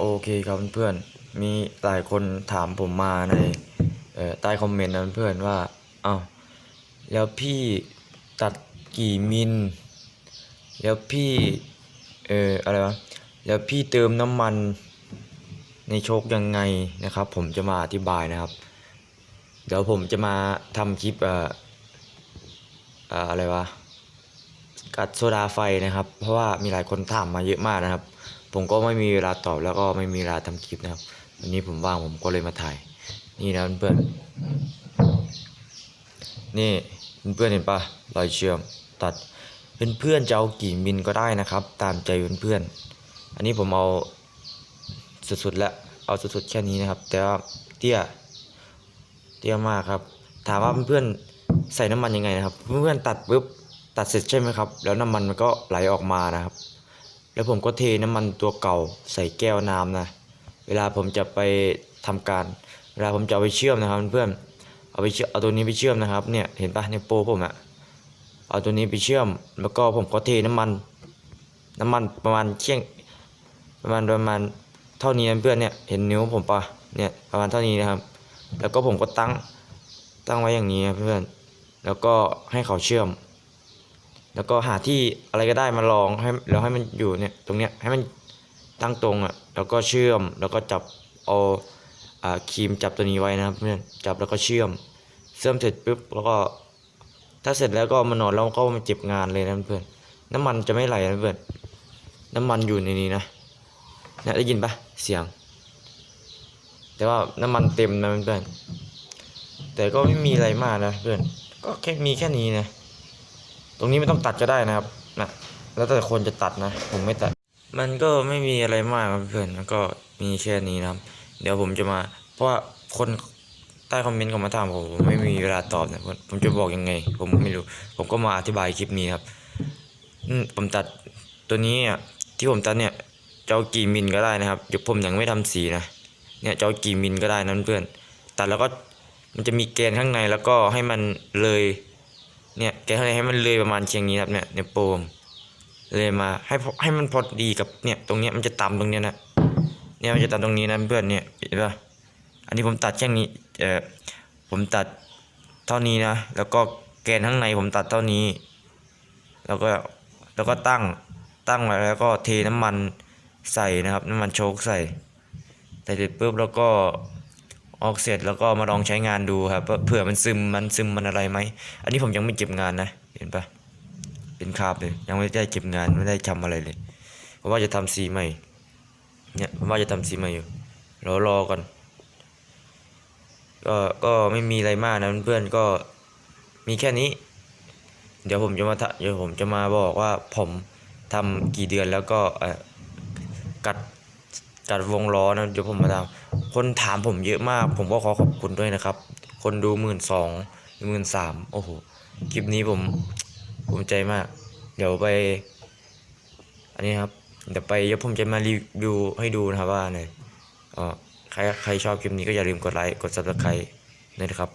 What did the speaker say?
โอเคครับเพื่อนๆ มีหลายคนถามผมมาในใต้คอมเมนต์นะเพื่อนว่า เอ้า แล้วพี่ตัดกี่มิล แล้วพี่เอ่ออะไรวะ แล้วพี่เติมน้ำมันในโชคยังไงนะครับ ผมจะมาอธิบายนะครับ เดี๋ยวผมจะมาทำคลิปเอ่อเอ่ออะไรวะ กัดโซดาไฟนะครับ เพราะว่ามีหลายคนถามมาเยอะมากนะครับ ผมก็ไม่มีเวลาตอบแล้วก็ไม่มีเวลาทำคลิปนะครับ วันนี้ผมว่างผมก็เลยมาถ่าย นี่นะเพื่อนๆนี่เพื่อนๆเห็นปะรอยเชื่อมตัดเพื่อนๆจะเอากี่มิลก็ได้นะครับ ตามใจเพื่อนๆอันนี้ผมเอาสุดๆแล้วเอาสุดๆแค่นี้นะครับ แต่ว่าเตี้ยเตี้ยมากครับ ถามว่าเพื่อนๆใส่น้ำมันยังไงนะครับ เพื่อนๆตัดปุ๊บตัดเสร็จใช่ไหมครับ แล้วน้ำมันมันก็ไหลออกมานะครับ แล้วผมก็เทน้ำมันตัวเก่าใส่แก้วน้ำนะ เวลาผมจะไปทำการ เวลาผมจะเอาไปเชื่อมนะครับเพื่อนเอาไปเชื่อมเอาตัวนี้ไปเชื่อมนะครับเนี่ยเห็นปะในโปผมอะเอาตัวนี้ไปเชื่อม แล้วก็ผมก็เทน้ำมัน น้ำมันประมาณเคี่ยงประมาณประมาณเท่านี้นะเพื่อนเนี่ยเห็นนิ้วผมปะเนี่ยประมาณเท่านี้นะครับ แล้วก็ผมก็ตั้งตั้งไว้อย่างนี้นะเพื่อน แล้วก็ให้เขาเชื่อม แล้วก็หาที่อะไรก็ได้มาลองให้แล้วให้มันอยู่เนี่ยตรงเนี้ยให้มันตั้งตรงอะแล้วก็เชื่อมแล้วก็จับเอาอ่าครีมจับตัวนี้ไว้นะครับเพื่อนจับแล้วก็เชื่อมเชื่อมเสร็จปุ๊บแล้วก็ ถ้าเสร็จแล้วก็มานอนแล้วก็มาเจ็บงานเลยนะเพื่อนน้ำมันจะไม่ไหลนะเพื่อนน้ำมันอยู่ในนี้นะเนี่ยได้ยินปะเสียง แต่ว่าน้ำมันเต็มนะเพื่อนแต่ก็ไม่มีอะไรมากนะเพื่อนก็แค่มีแค่นี้นะ ตรงนี้ไม่ต้องตัดก็ได้นะครับนะแล้วแต่คนจะตัดนะ ผมไม่ตัด มันก็ไม่มีอะไรมากครับเพื่อนแล้วก็มีแค่นี้นะครับ เดี๋ยวผมจะมา เพราะว่าคนใต้คอมเมนต์เขามาถามผมผมไม่มีเวลาตอบนะผมจะบอกยังไง ผมไม่รู้ ผมก็มาอธิบายคลิปนี้ครับผมตัดตัวนี้อะที่ผมตัดเนี่ยจะเอากี่มิลก็ได้นะครับเดี๋ยวผมยังไม่ทำสีนะเนี่ยจะเอากี่มิลก็ได้นั้นเพื่อน ตัดแล้วก็มันจะมีแกนข้างในแล้วก็ให้มันเลย เนี่ยแกให้ให้มันเลยประมาณเชียงนี้ครับเนี่ยเนี่ยโปมเลยมาให้ให้มันพอดีกับเนี่ยตรงเนี้ยมันจะต่ำตรงเนี้ยนะเนี่ยมันจะต่ำตรงนี้นะเพื่อนเนี่ยเห็นปะอันนี้ผมตัดแค่นี้เออผมตัดเท่านี้นะ แล้วก็แกนข้างในผมตัดเท่านี้ แล้วก็แล้วก็ตั้งตั้งไว้แล้วก็เทน้ำมันใส่นะครับ น้ำมันโชกใส่ใส่เสร็จปุ๊บแล้วก็ ออกเสร็จแล้วก็มาลองใช้งานดูครับว่าเผื่อมันซึมมันซึมมันอะไรไหมอันนี้ผมยังไม่เก็บงานนะ เห็นปะเป็นคาบเลย ยังไม่ได้เก็บงานไม่ได้ทำอะไรเลยเพราะว่าจะทำสีใหม่เนี่ยผมว่าจะทำสีใหม่อยู่รอรอก่อนก็ก็ไม่มีอะไรมากนะเพื่อนๆก็มีแค่นี้ เดี๋ยวผมจะมาเดี๋ยวผมจะมาบอกว่าผมทำกี่เดือนแล้วก็เออกัด กัดวงล้อนะเดี๋ยวผมมาทำคนถามผมเยอะมาก ผมก็ขอขอบคุณด้วยนะครับ คนดูหมื่นสองหมื่นสามโอ้โหคลิปนี้ผมภูมิใจมาก เดี๋ยวไป อันนี้ครับ เดี๋ยวไปเดี๋ยวผมจะมารีวิวให้ดูนะครับว่าเนี่ยเออใครใครชอบคลิปนี้ก็อย่าลืมกดไลค์กด subscribe ด้วยนะครับ